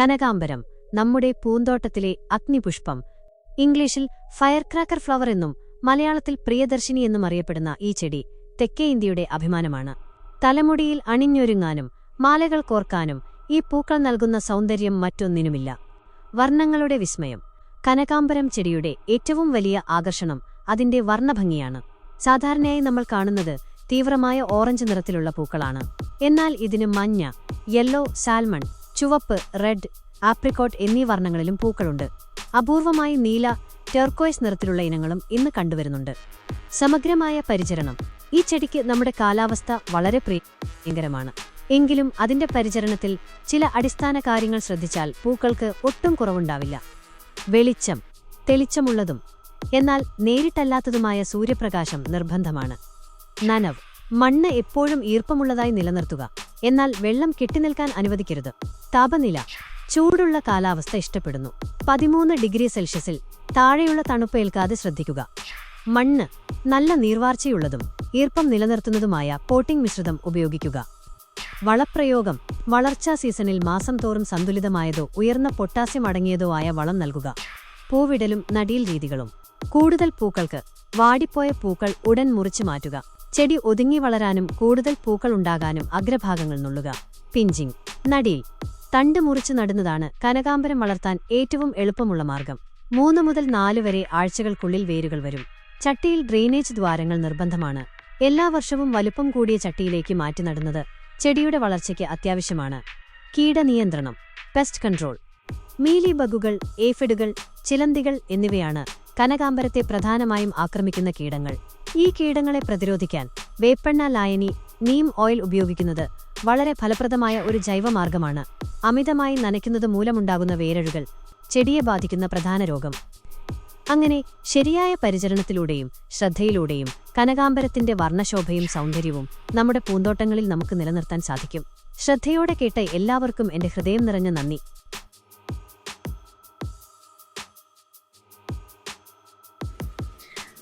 കനകാംബരം നമ്മുടെ പൂന്തോട്ടത്തിലെ അഗ്നിപുഷ്പം. ഇംഗ്ലീഷിൽ fire cracker flower എന്നും മലയാളത്തിൽ പ്രിയദർശിനി എന്നും അറിയപ്പെടുന്ന ഈ ചെടി തെക്കേ ഇന്ത്യയുടെ അഭിമാനമാണ്. തലമുടിയിൽ അണിഞ്ഞൊരുങ്ങാനും മാലകൾ കോർക്കാനും ഈ പൂക്കൾ നൽകുന്ന സൗന്ദര്യം മറ്റൊന്നിനുമില്ല. വർണങ്ങളുടെ വിസ്മയം. കനകാംബരം ചെടിയുടെ ഏറ്റവും വലിയ ആകർഷണം അതിന്റെ വർണഭംഗിയാണ്. സാധാരണയായി നമ്മൾ കാണുന്നത് തീവ്രമായ ഓറഞ്ച് നിറത്തിലുള്ള പൂക്കളാണ്. എന്നാൽ ഇതിന് മഞ്ഞ യെല്ലോ സാൽമൺ ചുവപ്പ് റെഡ് ആപ്രിക്കോട്ട് എന്നീ വർണങ്ങളിലും പൂക്കളുണ്ട്. അപൂർവമായി നീല ടെർക്കോയ്സ് നിറത്തിലുള്ള ഇനങ്ങളും ഇന്ന് കണ്ടുവരുന്നുണ്ട്. സമഗ്രമായ പരിചരണം. ഈ ചെടിക്ക് നമ്മുടെ കാലാവസ്ഥ വളരെ പ്രിയങ്കരമാണ് എങ്കിലും അതിന്റെ പരിചരണത്തിൽ ചില അടിസ്ഥാന കാര്യങ്ങൾ ശ്രദ്ധിച്ചാൽ പൂക്കൾക്ക് ഒട്ടും കുറവുണ്ടാവില്ല. വെളിച്ചം തെളിച്ചമുള്ളതും എന്നാൽ നേരിട്ടല്ലാത്തതുമായ സൂര്യപ്രകാശം നിർബന്ധമാണ്. നനവ്. മണ്ണ് എപ്പോഴും ഈർപ്പമുള്ളതായി നിലനിർത്തുക. എന്നാൽ വെള്ളം കെട്ടിനിൽക്കാൻ അനുവദിക്കരുത്. താപനില ചൂടുള്ള കാലാവസ്ഥ ഇഷ്ടപ്പെടുന്നു. പതിമൂന്ന് ഡിഗ്രി സെൽഷ്യസിൽ താഴെയുള്ള തണുപ്പേൽക്കാതെ ശ്രദ്ധിക്കുക. മണ്ണ് നല്ല നീർവാർച്ചയുള്ളതും ഈർപ്പം നിലനിർത്തുന്നതുമായ പോട്ടിംഗ് മിശ്രിതം ഉപയോഗിക്കുക. വളപ്രയോഗം വളർച്ചാ സീസണിൽ മാസം തോറും സന്തുലിതമായതോ ഉയർന്ന പൊട്ടാസ്യം അടങ്ങിയതോ ആയ വളം നൽകുക. പൂവിടലും നടീൽ രീതികളും. കൂടുതൽ പൂക്കൾക്ക് വാടിപ്പോയ പൂക്കൾ ഉടൻ മുറിച്ചു മാറ്റുക. ചെടി ഒതുങ്ങി വളരാനും കൂടുതൽ പൂക്കൾ ഉണ്ടാകാനും അഗ്രഭാഗങ്ങൾ നുള്ളുക. പിഞ്ചിങ്. നടീൽ. തണ്ട് മുറിച്ച് നടുന്നതാണ് കനകാംബരം വളർത്താൻ ഏറ്റവും എളുപ്പമുള്ള മാർഗം. മൂന്ന് മുതൽ നാല് വരെ ആഴ്ചകൾക്കുള്ളിൽ വേരുകൾ വരും. ചട്ടിയിൽ ഡ്രെയിനേജ് ദ്വാരങ്ങൾ നിർബന്ധമാണ്. എല്ലാ വർഷവും വലുപ്പം കൂടിയ ചട്ടിയിലേക്ക് മാറ്റി നടുന്നത് ചെടിയുടെ വളർച്ചയ്ക്ക് അത്യാവശ്യമാണ്. കീടനിയന്ത്രണം പെസ്റ്റ് കൺട്രോൾ. മീലി ബഗുകൾ ഏഫിഡുകൾ ചിലന്തികൾ എന്നിവയാണ് കനകാംബരത്തെ പ്രധാനമായും ആക്രമിക്കുന്ന കീടങ്ങൾ. ഈ കീടങ്ങളെ പ്രതിരോധിക്കാൻ വേപ്പെണ്ണ ലായനി നീം ഓയിൽ ഉപയോഗിക്കുന്നത് വളരെ ഫലപ്രദമായ ഒരു ജൈവമാർഗമാണ്. അമിതമായി നനയ്ക്കുന്നത് മൂലമുണ്ടാകുന്ന വേരഴുകൾ ചെടിയെ ബാധിക്കുന്ന പ്രധാന രോഗം. അങ്ങനെ ശരിയായ പരിചരണത്തിലൂടെയും ശ്രദ്ധയിലൂടെയും കനകാംബരത്തിന്റെ വർണശോഭയും സൗന്ദര്യവും നമ്മുടെ പൂന്തോട്ടങ്ങളിൽ നമുക്ക് നിലനിർത്താൻ സാധിക്കും. ശ്രദ്ധയോടെ കേട്ട എല്ലാവർക്കും എന്റെ ഹൃദയം നിറഞ്ഞ നന്ദി.